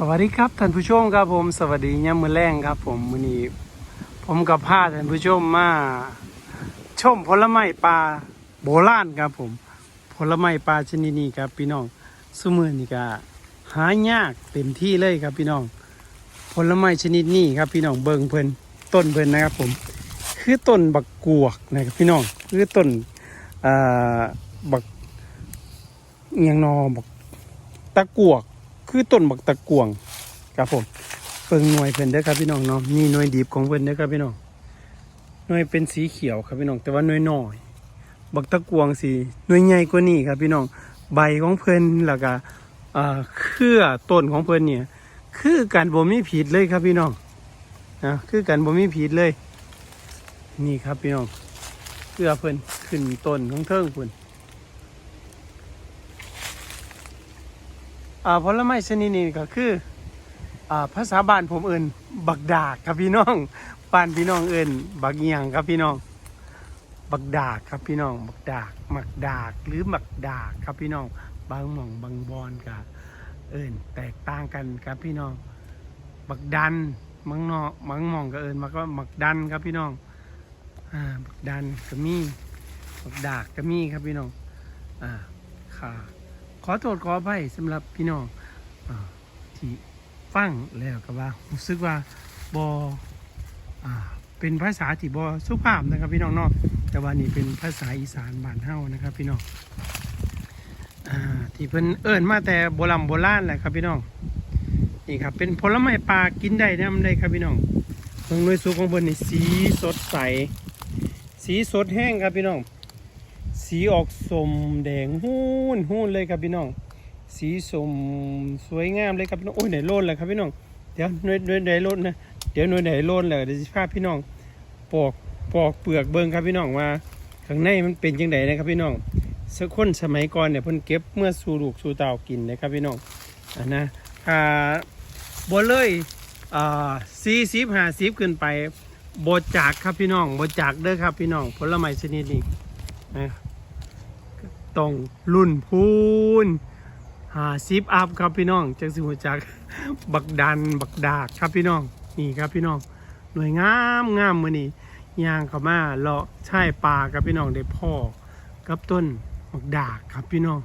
สวัสดีครับท่านผู้ชมครับผมสวัสดียามมื้อแรงครับ ผมมือนี้ผมกับพาท่านผู้ชมมาชมผลไม้ป่าโบราณครับผม ผลไม้ป่าชนิดนี้ครับ พี่น้องสมือนี่ก็หายากเต็มที่เลยครับพี่น้อง ผลไม้ชนิดนี้ครับ พี่น้องเบิงเพิ่นต้นเพิ่นนะครับ ผม คือต้นบักกวกนะครับพี่น้องคือต้นอ่าบักเอียงนอบักตะกวก คือต้นบักตะกวงครับผมเพิ่งหน่วยเพิ่นเด้อครับพี่น้องเนาะนี่หน่วยดีบของเพิ่นเด้อครับพี่น้องหน่วยเป็นสีเขียวครับพี่น้องแต่ว่าหน่วยน้อยบักตะกวงสีหน่วยใหญ่กว่านี้ครับพี่น้องใบของเพิ่นแล้วก็อ่าเครือต้นของเพิ่นเนี่ย คือการบ่มีผิดเลยครับพี่น้องนะคือการบ่มีผิดเลย นี่ครับพี่น้องเครือเพิ่นขึ้นต้นของเทิงเพิ่น อ่าผลไม้ชนิดนี้ก็คืออ่าภาษาบ้านผมเอิ่นบักดากครับพี่น้องบ้านพี่น้องเอิ่นบักเอียงครับพี่น้อง บักดากครับพี่น้องบักดากหมักดากหรือหมักดากครับพี่น้องบางหม่องบางบอนกับเอิ่นแตกต่างกันครับพี่น้องบักดันบางนาะบางหม่องก็เอิ่นมาก็หมักดันครับพี่น้องอ่าบักดันก็มีบักดากก็มีครับพี่น้องอ่าค่ะ อโทษขออภัยสำหรับพี่น้องอที่ฟังแล้วก็ว่ารู้สึกว่าบอาเป็นภาษาที่บสุภาพนะครับพี่น้องเนาะแต่ว่านี่เป็นภาษาอีสานบ้านเฮานะครับ พี่น้องอที่เพิ่นเอิ้นมาแต่โบราณโบราณแหละครับพี่น้องนี่ครับเป็นผลไม้ป่ากินได้นะมันได้ครับพี่น้องเบิ่งหน่วยสุกของเพิ่นนี่สีสดใส สีสดแห้งครับพี่น้อง สีออกสมแดงหุ้นหุ้นเลยครับพี่น้อง สีสมสวยงามเลยครับพี่น้องโอ้ยไหนโลนเลยครับพี่น้องเดี๋ยวหน่วยหน่วยไหนโลนนะเดี๋ยวหน่วยไหนโลนเลยเดี๋ยวสิพาพี่น้องปอกปอกเปลือกเบิ่งครับพี่น้องว่าข้างในมันเป็นจังไดนะครับพี่น้องสักคนสมัยก่อนเนี่ยเพิ่นเก็บเมื่อสู่ลูกสู่เต่ากินนะครับพี่น้องอันนะอ่าบ่เลยอ่าสี่สิบห้าสิบขึ้นไปบจากครับพี่น้องบจากเด้อครับพี่น้องผลไม้ชนิดนี้นะ ต้องรุ่นพูนหาซิปอัพครับพี่น้องจังสิหัวจักบักดันบักดากครับพี่น้องนี่ครับพี่น้องหน่วยงามงามมือนี่ย่างเข้ามาเลาะชายป่าครับพี่น้องได้พ่อกับต้นบักดากครับพี่น้อง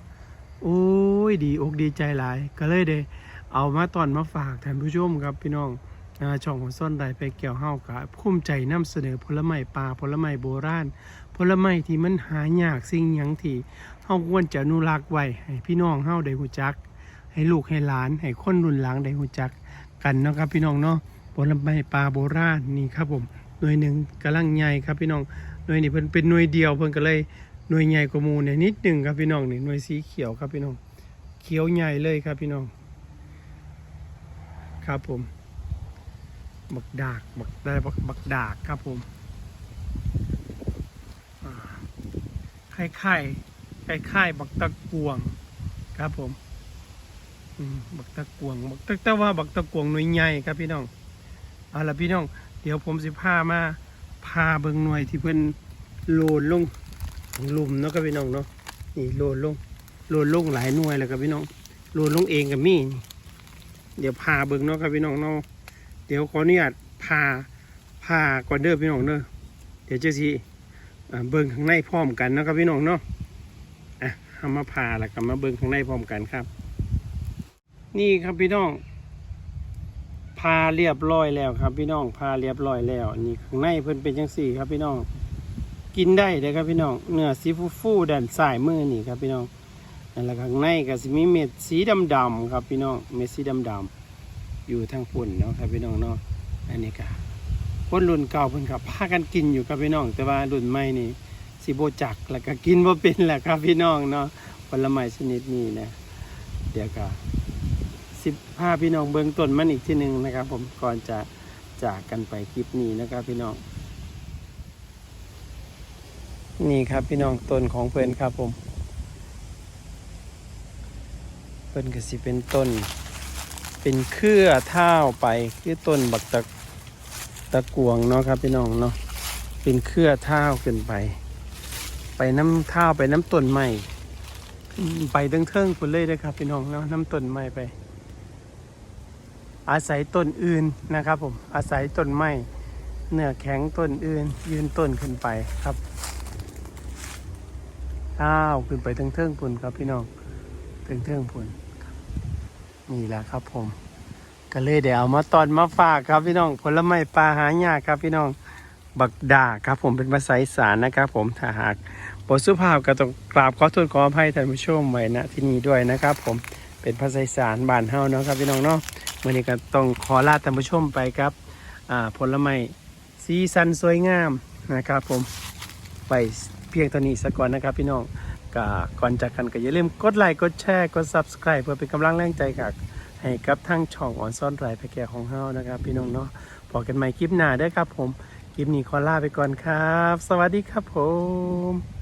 โอ้ยดีอกดีใจหลาย ก็เลยได้เอามาตอนมาฝากท่านผู้ชมครับพี่น้องช่องของส้นใดไปเกี่ยวเฮากะภูมิใจนำเสนอผลไม้ป่าผลไม้โบราณ ผลไม้ที่มันหายากสิ่งหยังที่เฮาควรจะอนุรักษ์ไว้ให้พี่น้องเฮาได้ฮู้จัก ให้ลูกให้หลาน ให้คนรุ่นหลังได้ฮู้จักกันเนาะครับพี่น้องเนาะผลไม้ปลาโบราณนี่ครับผมหน่วยหนึ่งกำลังใหญ่ครับพี่น้องหน่วยนี้เพิ่นเป็นหน่วยเดียวเพิ่นก็เลยหน่วยใหญ่กว่าหมู่เนี่ยนิดหนึงครับพี่น้องนี่หน่วยสีเขียวครับพี่น้อง เขียวใหญ่เลยครับพี่น้อง ครับผมบักดากบักได้บักดากครับผม คล้ายคล้ายคล้ายคล้ายบักตะกวงครับผมบักตะกวงบักตะแต่ว่าบักตะกวงหน่วยใหญ่ครับพี่น้องเอาละพี่น้อง เดี๋ยวผมสิพามาพาเบิงหน่วยที่เพิ่นโลนลงของหลุมเนาะครับพี่น้องเนาะนี่โลนลงโลนลงหลายหน่วยแล้วครับพี่น้องโลนลงเองกับมี่เดี๋ยวพาเบิ่งเนาะครับพี่น้องเนาะเดี๋ยวขออนุญาตพาพาก่อนเด้อพี่น้องเด้อเดี๋ยวเจะสิอ่า เบิ่งข้างในพร้อมกันนะครับพี่น้องเนาะอะเอามาผ่าแล้วก็มาเบิ่งข้างในพร้อมกันครับ นี่ครับพี่น้องพาเรียบร้อยแล้วครับ พี่น้องพาเรียบร้อยแล้วนี่ข้างในเพิ่นเป็นจังสี่ครับพี่น้อง กินได้เลยครับพี่น้องเนื้อสีฟูฟูด้านซ้ายมือนี่ครับพี่น้องนั่นแหละข้างในก็สิมีเม็ดสีดำๆครับพี่น้องเม็ดสีดำๆอยู่ทางปุ่นเนาะครับพี่น้องเนาะอันนี้ก็ คนรุ่นเก่าเพิ่นกับพากันกินอยู่กับพี่น้อง แต่ว่ารุ่นใหม่นี่สิโบจักแล้วก็กินบ่าเป็นแหละครับพี่น้องเนาะผลไม้ชนิดนี้นะเดี๋ยวก็สิพาพี่น้องเบื้องต้นมันอีกทีหนึ่งนะครับ ผมก่อนจะจากกันไปคลิปนี้นะครับพี่น้อง นี่ครับพี่น้องต้นของเพิ่อนครับผมเพิ่อนก็สิเป็นต้น เป็นเครือเท้าไปคือต้นบักตะ ตะกวงเนาะครับพี่น้องเนาะเป็นเครือเท้าขึ้นไป ไปน้ำเท้าไปน้ำต้นไม้ไปตั้งเทิงคุณเลยนะครับพี่น้องเนาะน้ำต้นไม้ไป อาศัยต้นอื่นนะครับ ผมอาศัยต้นไม้เนื้อแข็งต้นอื่น ยืนต้นขึ้นไปครับอ้าวขึ้นไปถึงเทิงพุ่นครับพี่น้องถึงเทิงพุ่นนี่แหละครับผม ก็เลยเดี๋ยวเอามาตอนมาฝากครับพี่น้อง ผลไม้ปลาหายากครับพี่น้องบักดาครับ ผมเป็นภาษาอีสานนะครับ ผมถ้าหากบทสุภาพก็ต้องกราบขอโทษขออภัยท่านผู้ชมไว้ณที่นี้ด้วยนะครับ ผมเป็นภาษาอีสานบ้านเฮาเนาะครับพี่น้องเนาะวันนี้ก็ต้องขอลาท่านผู้ชมไปครับผลไม้สีสันสวยงามนะครับ ผมไปเพียงเท่านี้สักก่อนนะครับพี่น้องก็ก่อนจากกันก็อย่าลืมกดไลค์กดแชร์กด subscribe เพื่อเป็นกำลังแรงใจกับ ให้กับทั้งช่องอ่อนซ่อนไรพระแก่ของเฮานะครับ พี่น้องเนาะพอกันใหม่คลิปหน้าเด้อครับผม คลิปนี้ขอลาไปก่อนครับ สวัสดีครับผม